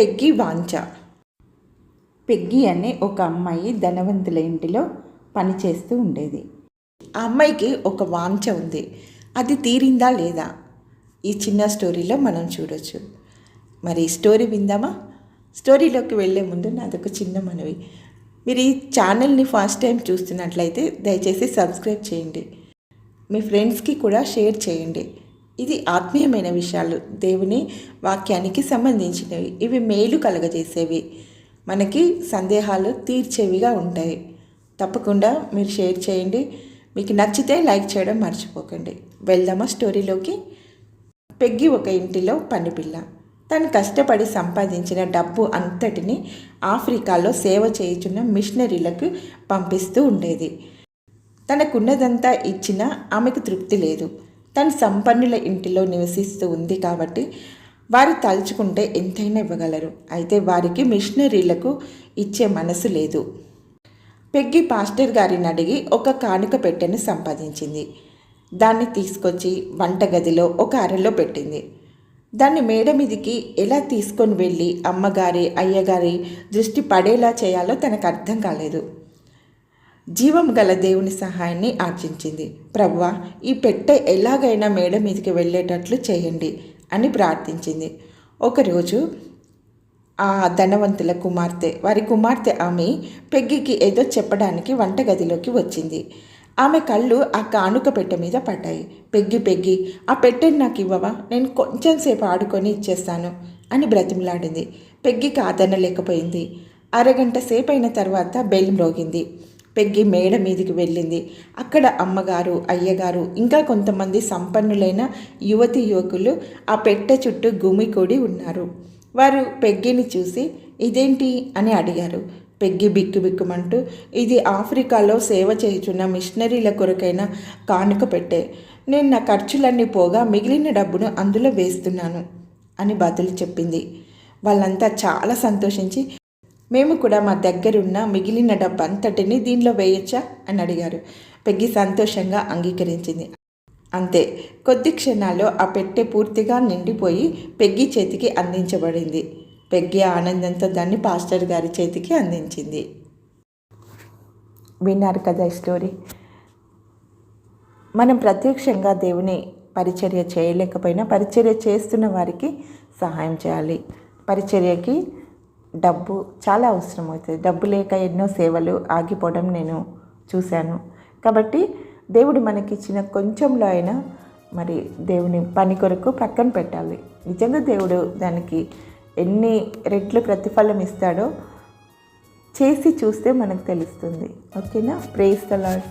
Peggy వాంచ. Peggy అనే ఒక అమ్మాయి ధనవంతుల ఇంటిలో పనిచేస్తూ ఉండేది. ఆ అమ్మాయికి ఒక వాంఛ ఉంది. అది తీరిందా లేదా? ఈ చిన్న స్టోరీలో మనం చూడొచ్చు. మరి స్టోరీ విందామా? స్టోరీలోకి వెళ్ళే ముందు నాదొక చిన్న మనవి. మీరు ఈ ఛానల్ని ఫస్ట్ టైం చూస్తున్నట్లయితే దయచేసి సబ్స్క్రైబ్ చేయండి. మీ ఫ్రెండ్స్కి కూడా షేర్ చేయండి. ఇది ఆత్మీయమైన విషయాలు. దేవుని వాక్యానికి సంబంధించినవి. ఇవి మేలు కలగజేసేవి. మనకి సందేహాలు తీర్చేవిగా ఉంటాయి. తప్పకుండా మీరు షేర్ చేయండి. మీకు నచ్చితే లైక్ చేయడం మర్చిపోకండి. వెళ్దామా స్టోరీలోకి? పెగ్గి ఒక ఇంటిలో పనిపిల్ల. తను కష్టపడి సంపాదించిన డబ్బు అంతటిని ఆఫ్రికాలో సేవ చేయుచున్న మిషనరీలకు పంపిస్తూ ఉండేది. తనకున్నదంతా ఇచ్చినా ఆమెకు తృప్తి లేదు. తను సంపన్నుల ఇంటిలో నివసిస్తూ ఉంది కాబట్టి వారు తలుచుకుంటే ఎంతైనా ఇవ్వగలరు. అయితే వారికి మిషనరీలకు ఇచ్చే మనసు లేదు. పెగ్గి పాస్టర్ గారిని అడిగి ఒక కానుక పెట్టెను సంపాదించింది. దాన్ని తీసుకొచ్చి వంటగదిలో ఒక అరలో పెట్టింది. దాన్ని మేడ మీదికి ఎలా తీసుకొని వెళ్ళి అమ్మగారి అయ్యగారి దృష్టి పడేలా చేయాలో తనకు అర్థం కాలేదు. జీవం గల దేవుని సహాయాన్ని ఆర్జించింది. ప్రభువా ఈ పెట్టె ఎలాగైనా మేడ మీదకి వెళ్ళేటట్లు చేయండి అని ప్రార్థించింది. ఒకరోజు ఆ ధనవంతుల కుమార్తె వారి కుమార్తె ఆమె పెగ్గికి ఏదో చెప్పడానికి వంటగదిలోకి వచ్చింది. ఆమె కళ్ళు ఆ కానుక పెట్టె మీద పడ్డాయి. పెగ్గి పెగ్గి ఆ పెట్టెని నాకు ఇవ్వవా? నేను కొంచెం సేపు ఆడుకొని ఇచ్చేస్తాను అని బ్రతిమలాడింది. పెగ్గి కాదనలేకపోయింది అరగంట సేపు అయిన తర్వాత బెల్ మ్రోగింది. పెగ్గి మేడ మీదికి వెళ్ళింది. అక్కడ అమ్మగారు అయ్యగారు ఇంకా కొంతమంది సంపన్నులైన యువతి యువకులు ఆ పెట్టె చుట్టూ గుమికూడి ఉన్నారు. వారు పెగ్గిని చూసి ఇదేంటి? అని అడిగారు. పెగ్గి బిక్కు బిక్కుమంటూ ఇది ఆఫ్రికాలో సేవ చేయుచున్న మిషనరీల కొరకైన కానుక పెట్టే. నేను నా ఖర్చులన్నీ పోగా మిగిలిన డబ్బును అందులో వేస్తున్నాను అని బదులు చెప్పింది. వాళ్ళంతా చాలా సంతోషించి మేము కూడా మా దగ్గరున్న మిగిలిన డబ్బు అంతటిని దీనిలో వేయొచ్చా? అని అడిగారు. పెగ్గి సంతోషంగా అంగీకరించింది. అంతే. కొద్ది క్షణాల్లో ఆ పెట్టె పూర్తిగా నిండిపోయి పెగ్గి చేతికి అందించబడింది. పెగ్గి ఆనందంతో దాన్ని పాస్టర్ గారి చేతికి అందించింది. విన్నారు కదా ఈ స్టోరీ. మనం ప్రత్యక్షంగా దేవుని పరిచర్య చేయలేకపోయినా పరిచర్య చేస్తున్న వారికి సహాయం చేయాలి. పరిచర్యకి డబ్బు చాలా అవసరం అవుతుంది డబ్బు లేక ఎన్నో సేవలు ఆగిపోవడం నేను చూశాను. కాబట్టి దేవుడు మనకిచ్చిన కొంచెంలో అయినా మరి దేవుని పని కొరకు పక్కన పెట్టాలి. నిజంగా దేవుడు దానికి ఎన్ని రెట్లు ప్రతిఫలం ఇస్తాడో చేసి చూస్తే మనకు తెలుస్తుంది. ఓకేనా? Praise the lord